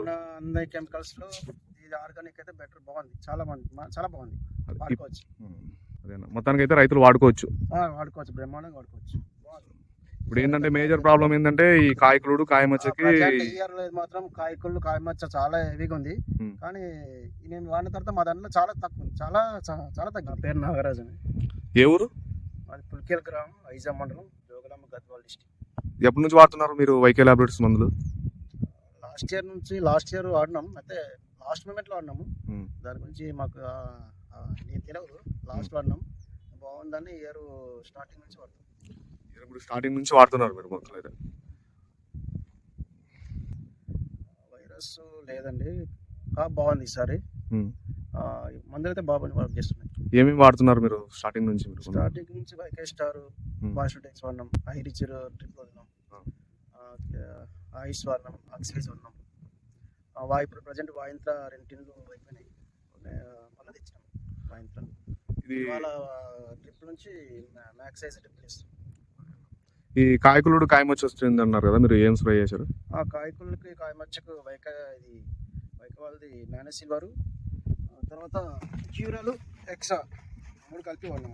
ఉన్న అందరి కెమికల్స్లో ఇది ఆర్గానిక్ అయితే బెటర్ బాగుంది. చాలా బాగుంది. మా- చాలా బాగుంది. వాడుకోవచ్చు. అదేనా? మొత్తానికి అయితే రైతులు వాడుకోవచ్చు. ఆ, వాడుకోవచ్చు. బ్రహ్మాండంగా వాడుకోవచ్చు. ఇప్పుడు ఏంటంటే మేజర్ ప్రాబ్లం ఏంటంటే ఈ కాయకులుడు కాయమచ్చకి ప్రజెంట్ ఇయర్లో మాత్రం కాయకుళ్ళు కాయమచ్చ చాలా హెవీగా ఉంది. కానీ ఈ నేను వాడిన తర్వాత మా దాంట్లో చాలా తక్కువ ఉంది. చాలా చాలా నా పేరు నాగరాజు అని ఏ ఊరు? అది పుల్కేల్ గ్రామం ఐజా మండలం జోగులాంబ గద్వాల్ డిస్టిక్. ఎప్పటి నుంచి వాడుతున్నారు మీరు వైకే ల్యాబొరేటరీస్ మందులు? లాస్ట్ ఇయర్ నుంచి లాస్ట్ ఇయర్ వాడినాం అయితే లాస్ట్ మూమెంట్లో వాడినాము ఉమ్. దాని గురించి మాకు ఆ, నేను తెలియదు లాస్ట్ వాడినాం బాగుందని ఇయర్ స్టార్టింగ్ నుంచి వాడుతాం. ఇప్పుడు స్టార్టింగ్ నుంచి వాడుతున్నారు మీరు మొత్తం అయితే. వైరస్ లేదండి. కాపు బాగుంది ఈసారి. ఉమ్. ఆ, మందులు అయితే బాగా వర్క్ చేస్తున్నాయి. ఏమేమి వాడుతున్నారు మీరు స్టార్టింగ్ నుంచి మీరు? స్టార్టింగ్ నుంచి వైకే స్టార్ ఉమ్. పాజిటివ్ వాడినాం. ఐరిచర్ ట్రిప్ వదినాం ఆ. ఐస్ వాడినాం ఆక్సిడైజ్ వాడినాం ఆ, వా ఇప్పుడు ప్రజెంట్ వాయింత్ర రెండు టిన్లు అయిపోయినాయి. మళ్ళీ తెచ్చినాం వాయింత్ర. ఇది ఇవాళ ట్రిప్ నుంచి మ్యాక్స్ సైజ్ ట్రిప్ చేస్తాం ఈ కాయకులుడు కాయమచ్చ వస్తుంది అన్నారు కదా మీరు ఏం స్ప్రే చేశారు? ఆ కాయకులకి కాయమచ్చకు వైక ఇది వైక వాళ్ళది మేనసిల్ వారు తర్వాత క్యూరాలు ఎక్సా మూడు కలిపి ఈ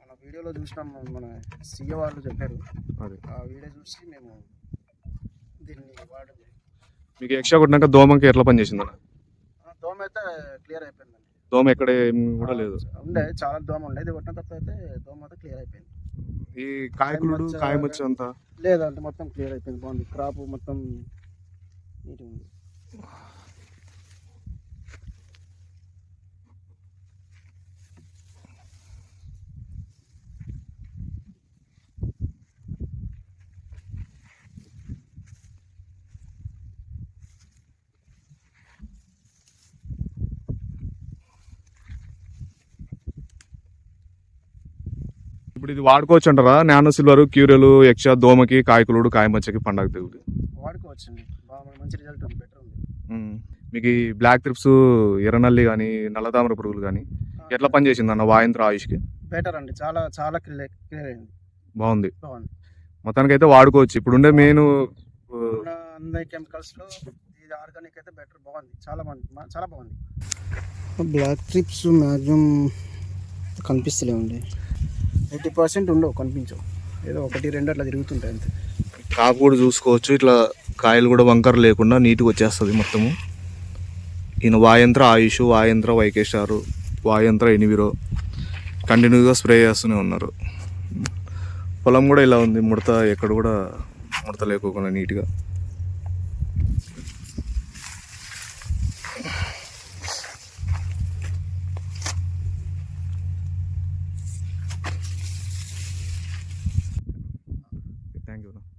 మన వీడియోలో చూసినాం మన సీఏ వాళ్ళు చెప్పారు. అదే. ఆ వీడియో చూసి మేము దీన్ని వాడడం జరిగింది. మీకు ఎక్స్ట్రా కొట్టినాక దోమకి ఎట్లా పని చేసింది అన్న ఆ దోమ అయితే క్లియర్ అయిపోయిందండి. దోమ ఎక్కడ ఏం కూడా లేదు. ఉండే చాలా దోమ ఉండే. ఇది కొట్టిన తర్వాత అయితే దోమ అయితే క్లియర్ అయిపోయింది. ఈ కాయమచ్చ- కాయమచ్చ అంతా? లేదంటే మొత్తం క్లియర్ అయిపోయింది. బాగుంది. క్రాప్ మొత్తం నీట్గా ఉంది. ఇప్పుడు ఇది వాడుకోవచ్చు అంటారా? నానో సిల్వర్ క్యూరియలు ఎక్స్ట్రా దోమకి కాయకులుడు కాయమచ్చకి పండగ తెగులు వాడుకోవచ్చండి. బాగా మంచి రిజల్ట్ ఉంది బెటర్ ఉంది. మీకు ఈ బ్లాక్ ట్రిప్స్ ఎర్రనల్లి కానీ నల్లతామర పురుగులు కానీ ఎట్లా పని చేసింది అన్న వాయంత్ర ఆయుష్కి? బెటర్ అండి. చాలా చాలా క్లియర్ క్లియర్ అయింది. బాగుంది. బాగుంది. మొత్తానికి అయితే వాడుకోవచ్చు. ఇప్పుడుండే మెయిన్ ఉన్న అందరి కెమికల్స్లో ఇది ఆర్గానిక్ అయితే బెటర్ బాగుంది. చాలా బాగుంది. చాలా బాగుంది. బ్లాక్ ట్రిప్స్ మ్యాక్సిమం కనిపిస్తలేవండి. ఎయిటీ పర్సెంట్ ఉండవు కనిపించవు. ఏదో ఒకటి రెండు అట్లా తిరుగుతుంటాయి అంతే. కాపు కూడా చూసుకోవచ్చు. ఇట్లా కాయలు కూడా వంకర లేకుండా నీట్గా వచ్చేస్తుంది మొత్తము. ఈయన వాయంత్ర ఆయుష్ వాయంత్ర వైకేశారు వాయంత్ర ఎనివిరో కంటిన్యూగా స్ప్రే చేస్తూనే ఉన్నారు. పొలం కూడా ఇలా ఉంది. ముడత ఎక్కడ కూడా ముడత లేకోకుండా నీట్గా. Thank you